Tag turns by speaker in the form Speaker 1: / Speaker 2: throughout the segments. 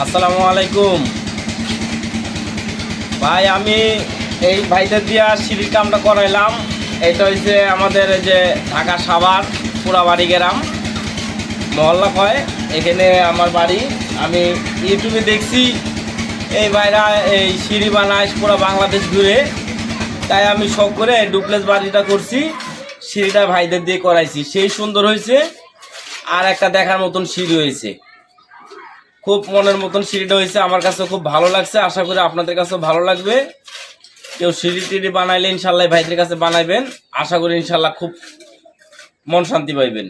Speaker 1: আসসালামু আলাইকুম ভাই, আমি এই ভাইদের দিয়া সিঁড়ির কামটা করাইলাম। এটা হচ্ছে আমাদের যে ঢাকা সাভার পুরাবাড়ি গ্রাম, মহল্লা কয়, এখানে আমার বাড়ি। আমি ইউটিউবে দেখছি, এই ভাইরা এই সিঁড়ি বানায় পুরো বাংলাদেশ ঘুরে তাই আমি শখ করে ডুপ্লেস বাড়িটা করছি, সিঁড়িটা ভাইদের দিয়ে করাইছি। সেই সুন্দর হয়েছে আর একটা দেখার মতন সিঁড়ি হয়েছে খুব মনের মতন সিঁড়িটা হয়েছে। আমার কাছে খুব ভালো লাগছে। আশা করি আপনাদের কাছেও ভালো লাগবে। কেউ সিঁড়ি টিড়ি বানাইলে ইনশাল্লাহ ভাইদের কাছে বানাইবেন। আশা করি ইনশাল্লাহ খুব মন শান্তি পাইবেন।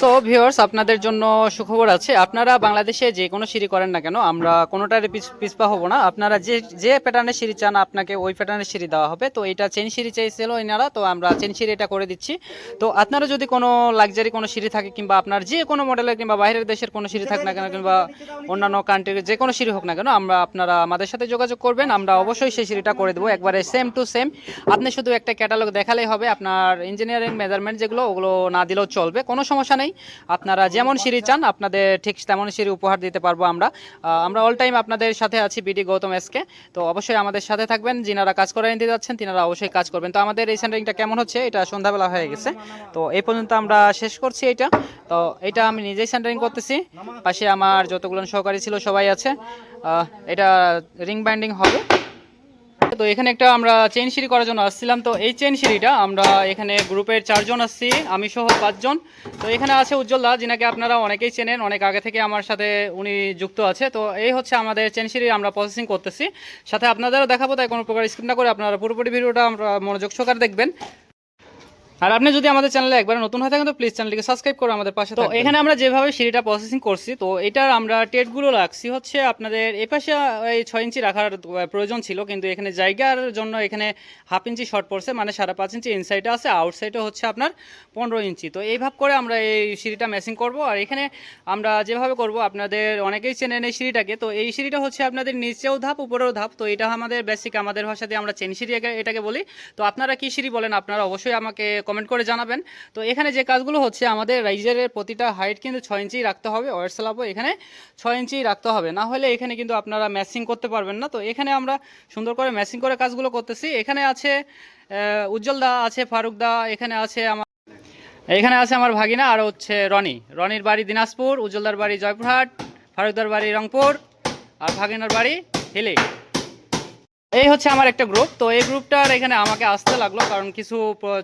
Speaker 2: সো ভিউয়ার্স আপনাদের জন্য সুখবর আছে। আপনারা বাংলাদেশে যে কোনো সিঁড়ি করেন না কেন, আমরা কোনোটার পিছ- পিছপা হব না। আপনারা যে যে প্যাটার্নের সিঁড়ি চান, আপনাকে ওই প্যাটার্নের সিঁড়ি দেওয়া হবে। তো এটা চেন সিঁড়ি চাইছিল এনারা, তো আমরা চেন সিঁড়ি এটা করে দিচ্ছি। তো আপনারা যদি কোনো লাক্সারি কোনো সিঁড়ি থাকে, কিংবা আপনার যে কোনো মডেলের কিংবা বাইরের দেশের কোনো সিঁড়ি থাক না কেন, কিংবা অন্যান্য কান্ট্রির যে কোনো সিঁড়ি হোক না কেন, আমরা আপনারা আমাদের সাথে যোগাযোগ করবেন। আমরা অবশ্যই সেই সিঁড়িটা করে দেবো, একবারে সেম টু সেম আপনি শুধু একটা ক্যাটালগ দেখালেই হবে। আপনার ইঞ্জিনিয়ারিং মেজারমেন্ট যেগুলো, ওগুলো না দিলেও চলবে। কোনো সমস্যা নেই। আপনারা যেমন সিঁড়ি চান, আপনাদের ঠিক তেমন সিঁড়ি উপহার দিতে পারব আমরা। আমরা অল টাইম আপনাদের সাথে আছি বিডি গৌতম এসকে তো অবশ্যই আমাদের সাথে থাকবেন। যিনারা কাজ করে নিতে যাচ্ছেন, তিনারা অবশ্যই কাজ করবেন। তো আমাদের এই সেন্টারিংটা কেমন হচ্ছে? এটা সন্ধ্যাবেলা হয়ে গেছে। তো এই পর্যন্ত আমরা শেষ করছি এটা। তো এটা আমি নিজেই সেন্টারিং করতেছি। পাশে আমার যতগুলো সহকারী ছিল, সবাই আছে। এটা রিং বাইন্ডিং হবে। তো এখানে একটা আমরা চেন সিঁড়ি করার জন্য আসছিলাম। তো এই চেন সিঁড়িটা আমরা এখানে গ্রুপের চারজন আসছি, আমি সহ পাঁচজন। তো এখানে আছে উজ্জ্বল দা, যিনাকে আপনারা অনেকেই চেনেন, অনেক আগে থেকে আমার সাথে উনি যুক্ত আছে। তো এই হচ্ছে আমাদের চেন সিঁড়ি, আমরা প্রসেসিং করতেছি। সাথে আপনাদেরও দেখাবো, তাই কোনো প্রকার স্ক্রিন না করে আপনারা পুরোপুরি ভিডিওটা আমরা মনোযোগ সহকারে দেখবেন। আর আপনি যদি আমাদের চ্যানেলে একবার নতুন হয়ে থাকেন তো প্লিজ চ্যানেলটিকে সাবস্ক্রাইব করে আমাদের পাশে তো এখানে আমরা যেভাবে সিঁড়িটা প্রসেসিং করছি তো এটার আমরা টেটগুলো রাখছি হচ্ছে আপনাদের এপাশে এই ছয় ইঞ্চি রাখার প্রয়োজন ছিল কিন্তু এখানে জায়গার জন্য এখানে হাফ ইঞ্চি শর্ট পড়ছে মানে সাড়ে পাঁচ ইঞ্চি ইনসাইডে আছে আউটসাইডে হচ্ছে আপনার পনেরো ইঞ্চি। তো এইভাবে করে আমরা এই সিঁড়িটা ম্যাচিং করব আর এখানে আমরা যেভাবে করব আপনাদের অনেকেই চেনেন এই সিঁড়িটাকে তো এই সিঁড়িটা হচ্ছে আপনাদের নিচেও ধাপ উপরেও ধাপ তো এটা আমাদের বেসিক আমাদের ভাষাতে আমরা চেন সিঁড়ি এটাকে বলি। তো আপনারা কী সিঁড়ি বলেন আপনারা অবশ্যই আমাকে কমেন্ট করে জানাবেন। তো এখানে যে কাজগুলো হচ্ছে, আমাদের রাইজারের প্রতিটা হাইট কিন্তু ছয় ইঞ্চি রাখতে হবে ওয়ার স্ল্যাবও এখানে ছয় ইঞ্চি রাখতে হবে। না হলে এখানে কিন্তু আপনারা ম্যাচিং করতে পারবেন না। তো এখানে আমরা সুন্দর করে ম্যাচিং করে কাজগুলো করতেছি। এখানে আছে উজ্জ্বল দা আছে, ফারুক দা, এখানে আছে আমার, এখানে আছে আমার ভাগিনা আর হচ্ছে রনি। রনির বাড়ি দিনাজপুর উজ্জ্বলদার বাড়ি জয়পুরহাট ফারুকদার বাড়ি রংপুর, আর ভাগিনার বাড়ি হিলি। এই হচ্ছে আমার একটা গ্রুপ তো এই গ্রুপটার এখানে আমাকে আসতে লাগল কারণ কিছু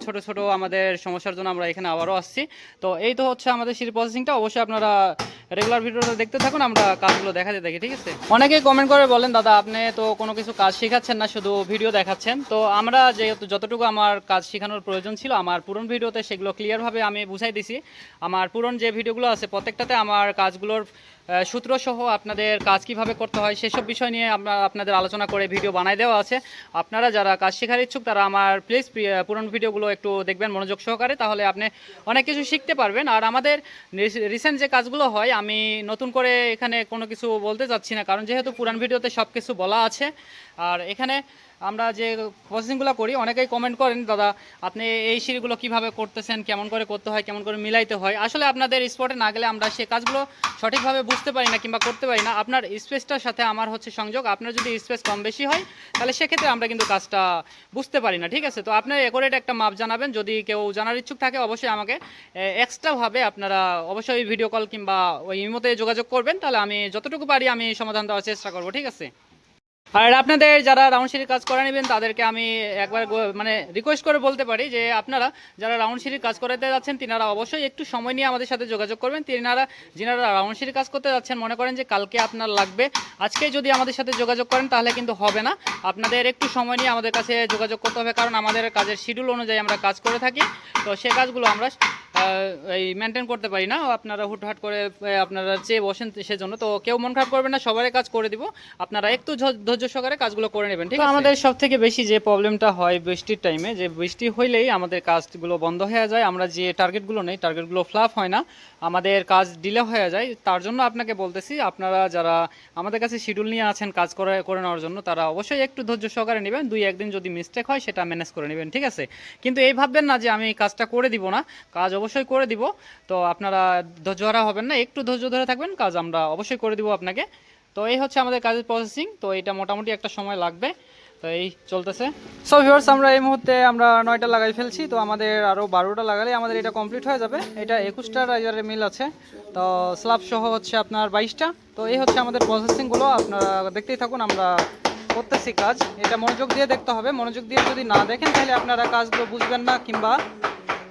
Speaker 2: ছোট ছোট আমাদের সমস্যার জন্য আমরা এখানে আবারও আসছি। তো এই তো হচ্ছে আমাদের সিঁড়ি প্রসেসিংটা অবশ্যই আপনারা রেগুলার ভিডিওটা দেখতে থাকুন আমরা কাজগুলো দেখাতে দেখি ঠিক আছে? অনেকেই কমেন্ট করে বলেন দাদা আপনি তো কোনো কিছু কাজ শেখাচ্ছেন না শুধু ভিডিও দেখাচ্ছেন। তো আমরা যেহেতু যতটুকু আমার কাজ শেখানোর প্রয়োজন ছিল আমার পুরন ভিডিওতে সেগুলো ক্লিয়ারভাবে আমি বুঝাই দিছি। আমার পুরন যে ভিডিওগুলো আছে প্রত্যেকটাতে আমার কাজগুলোর আহ, সূত্র সহ আপনাদের কাজ কীভাবে করতে হয় সেসব বিষয় নিয়ে আমরা আপনাদের আলোচনা করে ভিডিও বানাই দেওয়া আছে। আপনারা যারা কাজ শেখার ইচ্ছুক, তারা আমার প্লিজ পুরনো ভিডিওগুলো একটু দেখবেন মনোযোগ সহকারে, তাহলে আপনি অনেক কিছু শিখতে পারবেন। আর আমাদের রিসেন্ট যে কাজগুলো হয়, আমি নতুন করে এখানে কোনো কিছু বলতে চাচ্ছি না, কারণ যেহেতু পুরান ভিডিওতে সব কিছু বলা আছে, আর এখানে আমরা যে প্রসেসিংগুলো করি, অনেকেই কমেন্ট করেন, দাদা, আপনি এই সিঁড়িগুলো কীভাবে করতেছেন? কেমন করে করতে হয়? কেমন করে মিলাইতে হয়? আসলে আপনাদের স্পটে না গেলে আমরা সে কাজগুলো সঠিকভাবে বুঝতে পারি না কিংবা করতে পারি না। আপনার স্পেসটার সাথে আমার হচ্ছে সংযোগ। আপনার যদি স্পেস কম বেশি হয়, তাহলে সেক্ষেত্রে আমরা কিন্তু কাজটা বুঝতে পারি না, ঠিক আছে? তো আপনার একরেট একটা মাপ জানাবেন। যদি কেউ জানার ইচ্ছুক থাকে, অবশ্যই আমাকে এক্সট্রাভাবে আপনারা অবশ্যই ভিডিও কল কিংবা ওই ইমোতে যোগাযোগ করবেন। তাহলে আমি যতটুকু পারি, আমি সমাধান দেওয়ার চেষ্টা করব, ঠিক আছে? আর আপনাদের যারা রাউন্ড কাজ করে নেবেন, তাদেরকে আমি একবার মানে রিকোয়েস্ট করে বলতে পারি যে আপনারা যারা রাউন্ড সিঁড়ির কাজ করাতে যাচ্ছেন, তিনারা অবশ্যই একটু সময় নিয়ে আমাদের সাথে যোগাযোগ করবেন। তিনারা, যিনারা রাউন্ড সিঁড়ির কাজ করতে যাচ্ছেন, মনে করেন যে কালকে আপনার লাগবে। আজকে যদি আমাদের সাথে যোগাযোগ করেন, তাহলে কিন্তু হবে না। আপনাদের একটু সময় নিয়ে আমাদের কাছে যোগাযোগ করতে হবে, কারণ আমাদের কাজের শিডিউল অনুযায়ী আমরা কাজ করে থাকি। তো সে কাজগুলো আমরা এই মেনটেন করতে পারি না। আপনারা হুটহাট করে আপনারা চেয়ে বসেন সেজন্য। তো কেউ মন খারাপ করবেন না সবারই কাজ করে দিব। আপনারা একটু ধৈর্য সহকারে কাজগুলো করে নেবেন ঠিক আছে? আমাদের সব থেকে বেশি যে প্রবলেমটা হয় বৃষ্টির টাইমে যে বৃষ্টি হইলেই আমাদের কাজগুলো বন্ধ হয়ে যায়। আমরা যে টার্গেটগুলো নেই টার্গেটগুলো ফ্লাপ হয় না। আমাদের কাজ ডিলে হয়ে যায়। তার জন্য আপনাকে বলতেছি আপনারা যারা আমাদের কাছে শিডিউল নিয়ে আছেন কাজ করে করে নেওয়ার জন্য তারা অবশ্যই একটু ধৈর্য সহকারে নেবেন। দুই একদিন যদি মিস্টেক হয় সেটা ম্যানেজ করে নেবেন ঠিক আছে? কিন্তু এই ভাববেন না যে আমি এই কাজটা করে দিব না। কাজ অবশ্যই অবশ্যই করে দিব। তো আপনারা ধৈর্য হারা হবেন না, একটু ধৈর্য ধরে থাকবেন, কাজ আমরা অবশ্যই করে দিব আপনাকে। তো এই হচ্ছে আমাদের কাজের প্রসেসিং তো এটা মোটামুটি একটা সময় লাগবে। তো এই চলতেছে। সো ভিউয়ার্স আমরা এই মুহূর্তে আমরা নয়টা লাগাই ফেলছি, তো আমাদের আরও বারোটা লাগালে আমাদের এটা কমপ্লিট হয়ে যাবে। এটা একুশটা রাইজারের মিল আছে। তো স্ল্যাব সহ হচ্ছে আপনার বাইশটা। তো এই হচ্ছে আমাদের প্রসেসিংগুলো আপনারা দেখতেই থাকুন, আমরা করতেছি কাজ। এটা মনোযোগ দিয়ে দেখতে হবে। মনোযোগ দিয়ে যদি না দেখেন, তাহলে আপনারা কাজগুলো বুঝবেন না কিংবা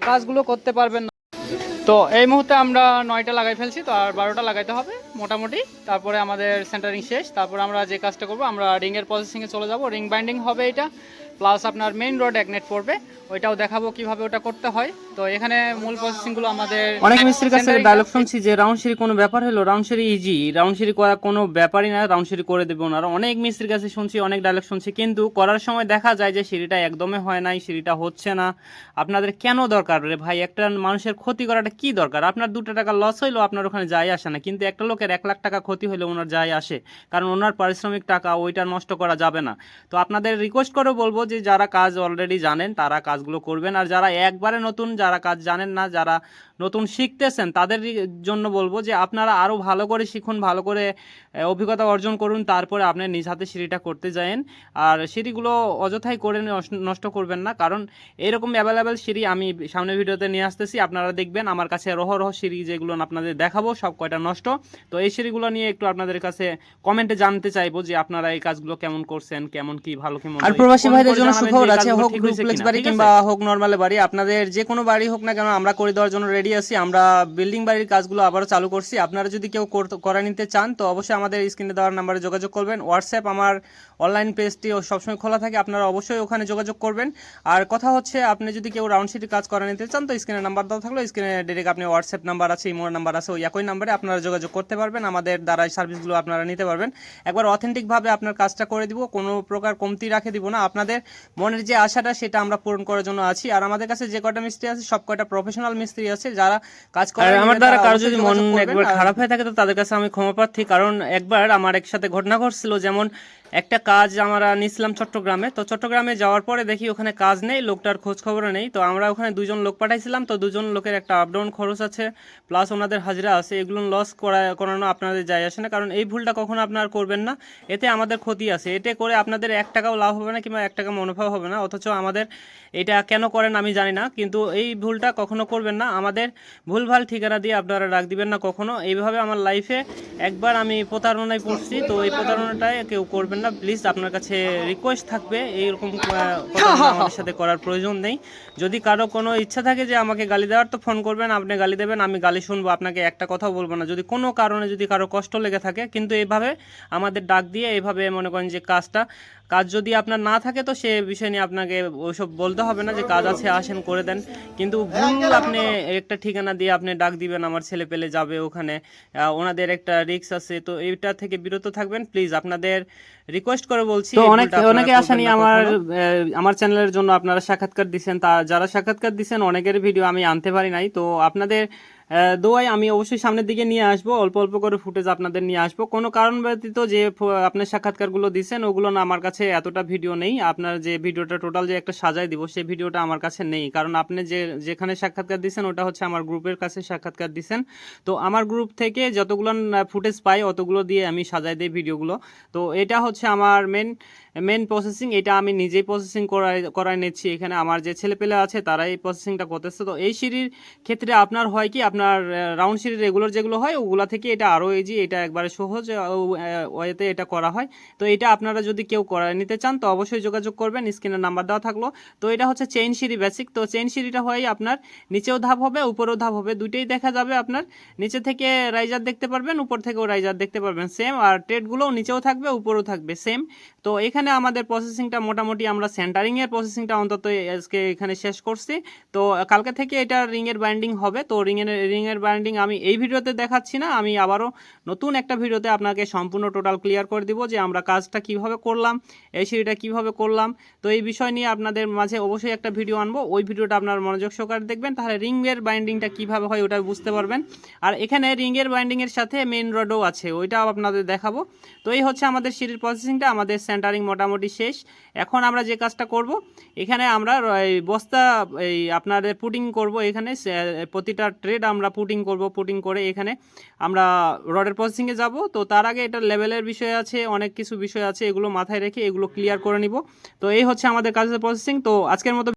Speaker 2: কাজগুলো করতে পারবেন না। তো এই মুহূর্তে আমরা নয়টা লাগাই ফেলছি, তো আর বারোটা লাগাইতে হবে মোটামুটি। তারপরে আমাদের সেন্টারিং শেষ, তারপরে আমরা যে কাজটা করব, আমরা রিংয়ের প্রসেসিংয়ে চলে যাব। রিং বাইন্ডিং হবে এটা। প্লাস আপনার মেইন রোড একনেট পড়বে ওইটাও দেখাবো কীভাবে ওটা করতে হয়। তো এখানে মূল প্রসেসিংগুলো আমাদের
Speaker 3: অনেক মিস্ত্রির কাছে ডায়লগ শুনছি যে রাউন্ড সিঁড়ি কোনো ব্যাপার হলো রাউন্ড সিঁড়ি ইজি রাউন্ড সিঁড়ি করা কোনো ব্যাপারই না রাউন্ড সিঁড়ি করে দেবে ওনারা অনেক মিস্ত্রির কাছে শুনছি অনেক ডায়লগ শুনছি কিন্তু করার সময় দেখা যায় যে সিঁড়িটা একদমই হয় নাই সিঁড়িটা হচ্ছে না। আপনাদের কেন দরকার রে ভাই? একটা মানুষের ক্ষতি করাটা কি দরকার? আপনার দুটো টাকা লস হইল আপনার ওখানে যায় আসে না কিন্তু একটা লোকের এক লাখ টাকা ক্ষতি হলে ওনার যায় আসে। কারণ ওনার পারিশ্রমিক টাকা ওইটা নষ্ট করা যাবে না। তো আপনাদের রিকোয়েস্ট করে বলব যে যারা কাজ অলরেডি জানেন তারা কাজগুলো করবেন। আর যারা একবারে নতুন যারা কাজ জানেন না যারা নতুন শিখতেছেন তাদের জন্য বলব যে আপনারা আরও ভালো করে শিখুন ভালো করে অভিজ্ঞতা অর্জন করুন তারপরে আপনি নিজ হাতে সিঁড়িটা করতে যায়েন। আর সিঁড়িগুলো অযথাই করে নষ্ট- করবেন না কারণ এরকম অ্যাভেলেবেল সিঁড়ি আমি সামনের ভিডিওতে নিয়ে আসতেছি আপনারা দেখবেন আমার কাছে রহ রহ সিঁড়ি যেগুলো আপনাদের দেখাবো সব কয়টা নষ্ট। তো এই সিঁড়িগুলো নিয়ে একটু আপনাদের কাছে কমেন্টে জানতে চাইব যে আপনারা এই কাজগুলো কেমন করছেন কেমন কি ভালো কি মন্দ
Speaker 2: আর প্রবাসী ভাইদের জন্য
Speaker 3: শুভ রাছে
Speaker 2: সুখবর আছে, হোক
Speaker 3: কিনা,
Speaker 2: বাড়ি কিংবা হোক নর্মাল বাড়ি আপনাদের যে কোনো বাড়ি হোক না কেন আমরা করে দেওয়ার জন্য রেডি আছি আমরা বিল্ডিং বাড়ির কাজগুলো আবারও চালু করছি। আপনারা যদি কেউ করে করা নিতে চান তো অবশ্যই আমাদের স্ক্রিনে দেওয়ার নাম্বারে যোগাযোগ করবেন। হোয়াটসঅ্যাপ আমার অনলাইন পেজটি সবসময় খোলা থাকে আপনারা অবশ্যই ওখানে যোগাযোগ করবেন। আর কথা হচ্ছে আপনি যদি কেউ রাউন্ড সিটি কাজ করা নিতে চান তো স্ক্রিনে নাম্বার দেওয়া থাকল স্ক্রিনে ডিরেক্ট আপনি হোয়াটসঅ্যাপ নাম্বার আছে ইমোর নাম্বার আছে ওই একই নাম্বারে আপনারা যোগাযোগ করতে পারবেন। আমাদের দ্বারা এই সার্ভিসগুলো আপনারা নিতে পারবেন। একবার অথেন্টিকভাবে আপনার কাজটা করে দিব কোনো প্রকার কমতি রাখে দিব না। আপনাদের মনের যে আশাটা সেটা আমরা পূরণ করার জন্য আছি। আর আমাদের কাছে যে কয়টা মিস্ত্রি আছে সব কয়টা প্রফেশনাল মিস্ত্রি আছে যারা কাজ করে
Speaker 3: আমার দ্বারা কারও যদি মন একবার খারাপ হয়ে থাকে তো তাদের কাছে আমি ক্ষমা প্রার্থী। কারণ একবার আমার একসাথে ঘটনা ঘটছিল যেমন একটা কাজ আমরা নিছিলাম চট্টগ্রামে, তো চট্টগ্রামে যাওয়ার পরে দেখি ওখানে কাজ নেই, লোকটার খোঁজ খবর নেই, তো আমরা ওখানে দুজন লোক পাঠাইছিলাম, তো দুজন লোকের একটা আপ ডাউন খরচ আছে প্লাস ওনাদের হাজিরা আছে, এগুলো লস করা, করানো আপনাদের যায় আসে না, কারণ এই ভুলটা কখনো আপনার করবেন না, এতে আমাদের ক্ষতি আছে, এতে করে আপনাদের এক টাকাও লাভ হবে না, কিংবা এক টাকা মুনাফা হবে না, অথচ আমাদের এটা কেন করেন আমি জানি না, কিন্তু এই ভুলটা কখনো করবেন না, আমাদের ভুলভাল ঠিকানা দিয়ে আপনারা রাখ দিবেন না কখনো, এইভাবে আমার লাইফে একবার আমি প্রতারণায় পড়ছি, তো এই প্রতারণাটায় কেউ করবেন না প্লিজ আপনার কাছে রিকোয়েস্ট থাকবে। এইরকম আমাদের সাথে করার প্রয়োজন নেই। যদি কারও কোনো ইচ্ছা থাকে যে আমাকে গালি দেওয়ার তো ফোন করবেন আপনি গালি দেবেন আমি গালি শুনব আপনাকে একটা কথাও বলব না। যদি কোনো কারণে যদি কারও কষ্ট লেগে থাকে কিন্তু এইভাবে আমাদের ডাক দিয়ে এইভাবে মনে করেন যে কাজটা কাজ যদি আপনার না থাকে তো সে বিষয় নিয়ে আপনাকে ওইসব বলতে হবে না যে কাজ আছে আসেন করে দেন। কিন্তু ভুল আপনি একটা ঠিকানা দিয়ে আপনি ডাক দিবেন আমার ছেলে পেলে যাবে ওখানে। ওনাদের একটা রিস্ক আছে তো এইটা থেকে বিরত থাকবেন। প্লিজ আপনাদের রিকোয়েস্ট করে বলছি
Speaker 2: তো অনেক অনেকে আশা
Speaker 3: করবেন
Speaker 2: নিয়ে
Speaker 3: না
Speaker 2: আমার আমার চ্যানেলের জন্য আপনারা সাক্ষাৎকার দিচ্ছেন তা যারা সাক্ষাৎকার দিচ্ছেন অনেকের ভিডিও আমি আনতে পারি নাই। তো আপনাদের দোয়াই আমি অবশ্যই সামনের দিকে নিয়ে আসব, অল্প অল্প করে ফুটেজ আপনাদের নিয়ে আসব। কোনো কারণ ব্যতীত যে আপনার সাক্ষাৎকারগুলো দিচ্ছেন ওগুলো না, আমার কাছে এতটা ভিডিও নেই। আপনার যে ভিডিওটা টোটাল যে একটা সাজাই দিব, সেই ভিডিওটা আমার কাছে নেই। কারণ আপনি যে, যেখানে সাক্ষাৎকার দিচ্ছেন ওটা হচ্ছে আমার গ্রুপের কাছে সাক্ষাৎকার দিচ্ছেন তো আমার গ্রুপ থেকে যতগুলো ফুটেজ পাই, অতগুলো দিয়ে আমি সাজাই দিই ভিডিওগুলো। তো এটা হচ্ছে আমার মেন মেন প্রসেসিং এটা আমি নিজেই প্রসেসিং করাই করাই নিচ্ছি। এখানে আমার যে ছেলেপেলে আছে তারা এই প্রসেসিংটা করতেছে। তো এই সিঁড়ির ক্ষেত্রে আপনার হয় কি, আপনার রাউন্ড সিঁড়ির রেগুলার যেগুলো হয়, ওগুলা থেকে এটা আরও ইজি এটা একবারে সহজ ওয়েতে এটা করা হয়। তো এটা আপনারা যদি কেউ করায় নিতে চান, তো অবশ্যই যোগাযোগ করবেন স্ক্রিনের নাম্বার দেওয়া থাকল। তো এটা হচ্ছে চেইন সিঁড়ি বেসিক তো চেইন সিঁড়িটা হয় আপনার নিচেও ধাপ হবে, উপরেও ধাপ হবে। দুইটাই দেখা যাবে আপনার। নিচে থেকে রাইজার দেখতে পারবেন, উপর থেকেও রাইজার দেখতে পারবেন। সেম আর ট্রেডগুলোও নিচেও থাকবে, উপরেও থাকবে সেম তো এখানে আমাদের প্রসেসিংটা মোটামুটি আমরা সেন্টারিংয়ের প্রসেসিংটা অন্তত আজকে এখানে শেষ করছি। তো কালকে থেকে এটা রিংয়ের বাইন্ডিং হবে। তো রিং এর রিংয়ের বাইন্ডিং আমি এই ভিডিওতে দেখাচ্ছি না, আমি আবারও নতুন একটা ভিডিওতে আপনাকে সম্পূর্ণ টোটাল ক্লিয়ার করে দিব যে আমরা কাজটা কীভাবে করলাম, এই সিঁড়িটা কীভাবে করলাম। তো এই বিষয় নিয়ে আপনাদের মাঝে অবশ্যই একটা ভিডিও আনব, ওই ভিডিওটা আপনার মনোযোগ সহকারে দেখবেন, তাহলে রিংয়ের বাইন্ডিংটা কীভাবে হয় ওটা বুঝতে পারবেন। আর এখানে রিংয়ের বাইন্ডিংয়ের সাথে মেইন রডও আছে, ওইটাও আপনাদের দেখাবো। তো এই হচ্ছে আমাদের সিঁড়ির প্রসেসিংটা আমাদের সেন্টারিং মোটামুটি শেষ। এখন আমরা যে কাজটা করব, এখানে আমরা বস্তা, এই আপনাদের পুটিং করব, এখানে প্রতিটা ট্রেড আমরা পুটিং করব পুটিং করে এখানে আমরা রডের প্রসেসিংয়ে যাব। তো তার আগে এটা লেভেলের বিষয় আছে, অনেক কিছু বিষয় আছে, এগুলো মাথায় রেখে এগুলো ক্লিয়ার করে নিব। তো এই হচ্ছে আমাদের কাজের প্রসেসিং তো আজকের মতো